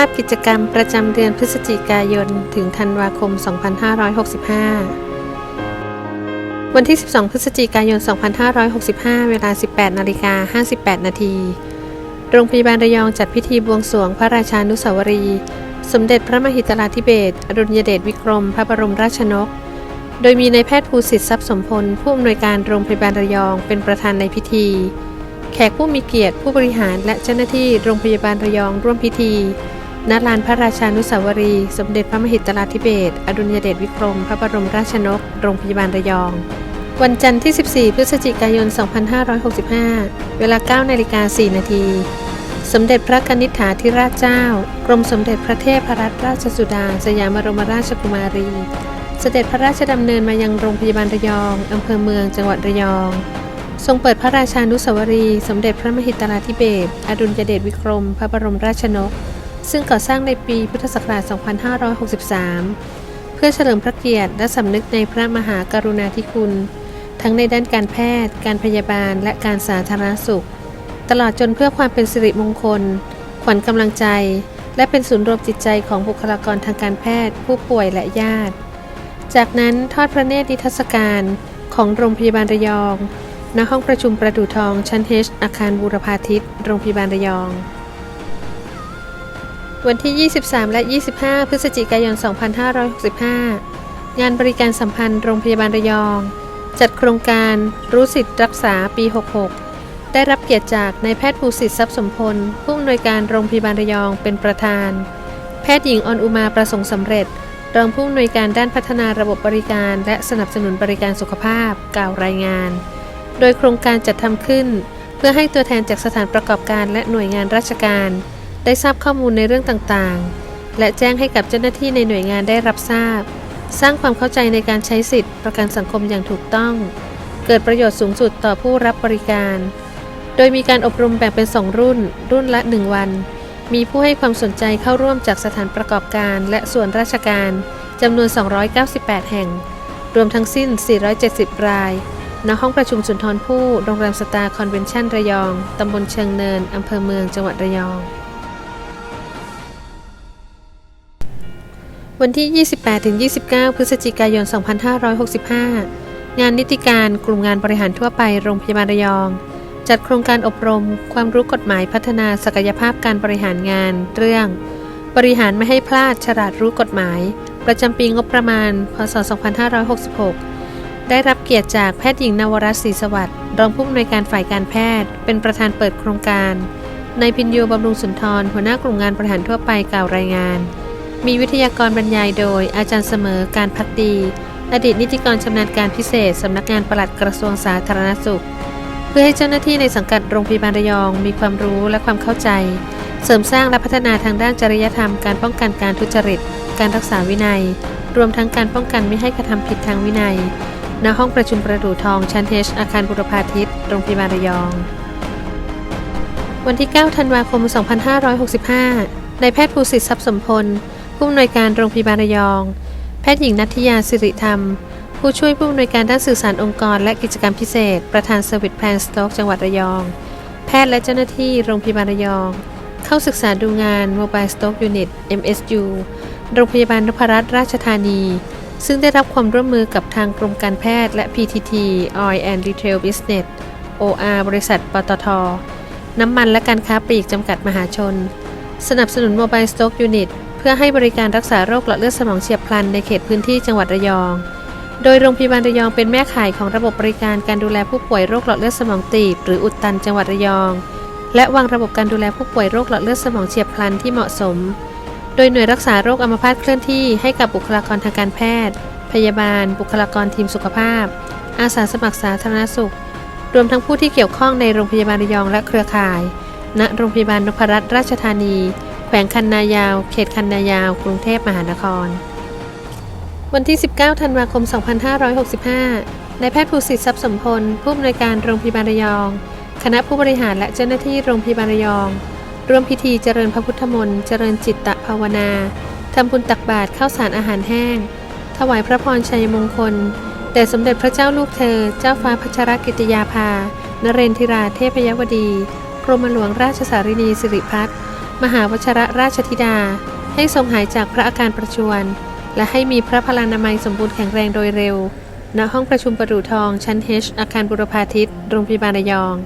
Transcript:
ภาพกิจกรรมประจำเดือนพฤศจิกายน ถึงธันวาคม 2565 วันที่ 12 พฤศจิกายน 2565 เวลา 18นาฬิกา58 นาที โรงพยาบาลระยองจัดพิธีบวงสรวงพระราชานุสาวรี สมเด็จพระมหิดลาธิเบศรอดุลยเดชวิกรม พระบรมราชนก โดยมีนายแพทย์ภูสิทธิ์ทรัพย์สมพล ผู้อำนวยการโรงพยาบาลระยองเป็นประธานในพิธีแขกผู้มีเกียรติผู้บริหารและเจ้าหน้าที่โรงพยาบาลระยองร่วมพิธี ณลานพระราชานุสาวรี สมเด็จพระมหิดลาธิเบศอดุลยเดชวิกรม พระบรมราชนก โรงพยาบาลระยอง วันจันทร์ที่ 14 พฤศจิกายน 2565 เวลา 9 นาฬิกา 4 นาที สมเด็จพระกนิษฐาธิราชเจ้า กรมสมเด็จพระเทพรัตนราชสุดา สยามบรมราชกุมารี เสด็จพระราชดำเนินมายังโรงพยาบาลระยอง อำเภอเมืองจังหวัดระยอง ทรงเปิดพระราชานุสาวรี สมเด็จพระมหิดลาธิเบศอดุลยเดชวิกรม พระบรมราชนก ซึ่งก่อสร้างในปีพุทธศักราช 2563 เพื่อเฉลิมพระเกียรติและสำนึกในพระมหากรุณาธิคุณ ทั้งในด้านการแพทย์ การพยาบาล และการสาธารณสุข ตลอดจนเพื่อความเป็นสิริมงคล ขวัญกำลังใจ และเป็นศูนย์รวมจิตใจของบุคลากรทางการแพทย์ ผู้ป่วยและญาติ จากนั้นทอดพระเนตรนิทรรศการของโรงพยาบาลระยองณห้องประชุมประดู่ทองชั้น H อาคารบูรพาทิตโรงพยาบาลระยอง วันที่ 23 และ 25 พฤศจิกายน 2565 งานบริการสัมพันธ์โรงพยาบาลระยอง จัดโครงการรู้สิทธิ์รักษาปี 66 ได้รับเกียรติจากนายแพทย์ภูสิทธิ์ทรัพย์สมพลผู้อำนวยการโรงพยาบาลระยองเป็นประธาน แพทย์หญิงออนอุมาประสงค์สำเร็จ รองผู้อำนวยการด้านพัฒนาระบบบริการ และสนับสนุนบริการสุขภาพกล่าวรายงาน โดยโครงการจัดทำขึ้น เพื่อให้ตัวแทนจากสถานประกอบการและหน่วยงานราชการ ได้ทราบข้อมูลในเรื่องต่างๆ และแจ้งให้กับเจ้าหน้าที่ในหน่วยงานได้รับทราบ สร้างความเข้าใจในการใช้สิทธิประกันสังคมอย่างถูกต้อง เกิดประโยชน์สูงสุดต่อผู้รับบริการ โดยมีการอบรมแบ่งเป็น 2 รุ่น รุ่นละ 1 วัน มีผู้ให้ความสนใจเข้าร่วมจากสถานประกอบการ และส่วนราชการจำนวน 298 แห่ง รวมทั้งสิ้น 470 รายณห้องประชุมสุนทรภู่ โรงแรมสตาร์คอนเวนชั่นระยอง ตำบลเชิงเนิน อำเภอเมือง จังหวัดระยอง วันที่ 28-29 พฤศจิกายน 2565 งานนิติการกลุ่มงานบริหารทั่วไปโรงพยาบาลระยอง จัดโครงการอบรม ความรู้กฎหมายพัฒนาศักยภาพการบริหารงาน เรื่อง บริหารไม่ให้พลาดฉลาดรู้กฎหมาย ประจำปีงบประมาณ พศ 2566 ได้รับเกียรติจากแพทย์หญิงนวรัตน์ศรีสวัสดิ์รองผู้อำนวยการฝ่ายการแพทย์ เป็นประธานเปิดโครงการนายพินโยบำรุงสุนทรหัวหน้ากลุ่มงานบริหารทั่วไปกล่าวรายงาน มีวิทยากรบรรยายโดย อาจารย์เสมอการพักดี อดีตนิติกรชำนาญการพิเศษ สำนักงานปลัดกระทรวงสาธารณสุข เพื่อให้เจ้าหน้าที่ในสังกัดโรงพยาบาลระยอง มีความรู้และความเข้าใจ เสริมสร้างและพัฒนาทางด้านจริยธรรมการป้องกันการทุจริต การรักษาวินัย รวมทั้งการป้องกันไม่ให้กระทำผิดทางวินัย ณ ห้องประชุมประดู่ทองชั้น H อาคารบุรพาทิตโรงพยาบาลระยอง วันที่ 9 ธันวาคม 2565นายแพทย์ภูสิทธิ์ทรัพย์สมพล ผู้อำนวยการโรงพยาบาลระยอง แพทย์หญิงนัทยาสิริธรรม ผู้ช่วยผู้อำนวยการด้านสื่อสารองค์กร และกิจกรรมพิเศษ ประธานเซอร์วิสแพลนสต็อกจังหวัดระยอง แพทย์และเจ้าหน้าที่โรงพยาบาลระยอง เข้าศึกษาดูงาน Mobile Stock Unit MSU โรงพยาบาลนพรัตน์ราชธานี ซึ่งได้รับความร่วมมือกับทางกรมการแพทย์และ PTT Oil and Retail Business OR บริษัท ปตท น้ำมันและการค้าปลีกจำกัดมหาชน สนับสนุน Mobile Stock Unit พื่อให้บริการรักษาโรคหลอดเลือดสมองเฉียบพลันในเขตพื้นที่จังหวัดระยอง โดยโรงพยาบาลระยองเป็นแม่ข่ายของระบบบริการการดูแลผู้ป่วยโรคหลอดเลือดสมองตีบหรืออุดตันจังหวัดระยอง และวางระบบการดูแลผู้ป่วยโรคหลอดเลือดสมองเฉียบพลันที่เหมาะสม โดยหน่วยรักษาโรคอัมพาตเคลื่อนที่ให้กับบุคลากรทางการแพทย์ พยาบาล บุคลากรทีมสุขภาพ อาสาสมัครสาธารณสุข รวมทั้งผู้ที่เกี่ยวข้องในโรงพยาบาลระยองและเครือข่าย ณ โรงพยาบาลนพรัตน์ราชธานี แขวงคันนายาว เขตคันนายาว กรุงเทพมหานคร วันที่ 19 ธันวาคม 2565 นายแพทย์ภูสิทธิ์ทรัพย์สมพล ผู้อำนวยการโรงพยาบาลระยอง คณะผู้บริหารและเจ้าหน้าที่โรงพยาบาลระยอง ร่วมพิธีเจริญพระพุทธมนต์ เจริญจิตตภาวนา ทำบุญตักบาตรข้าวสารอาหารแห้ง ถวายพระพรชัยมงคลแด่สมเด็จพระเจ้าลูกเธอ เจ้าฟ้าพัชรกิติยาภา นเรนทิราเทพยวดี กรมหลวงราชสารินีสิริพัฒน์ มหาวชรราชธิดา ให้ทรงหายจากพระอาการประชวร และให้มีพระพลานามัยสมบูรณ์แข็งแรงโดยเร็ว ณห้องประชุมประดูทองชั้น H อาคารบุรพาทิตโรงพยาบาลระยอง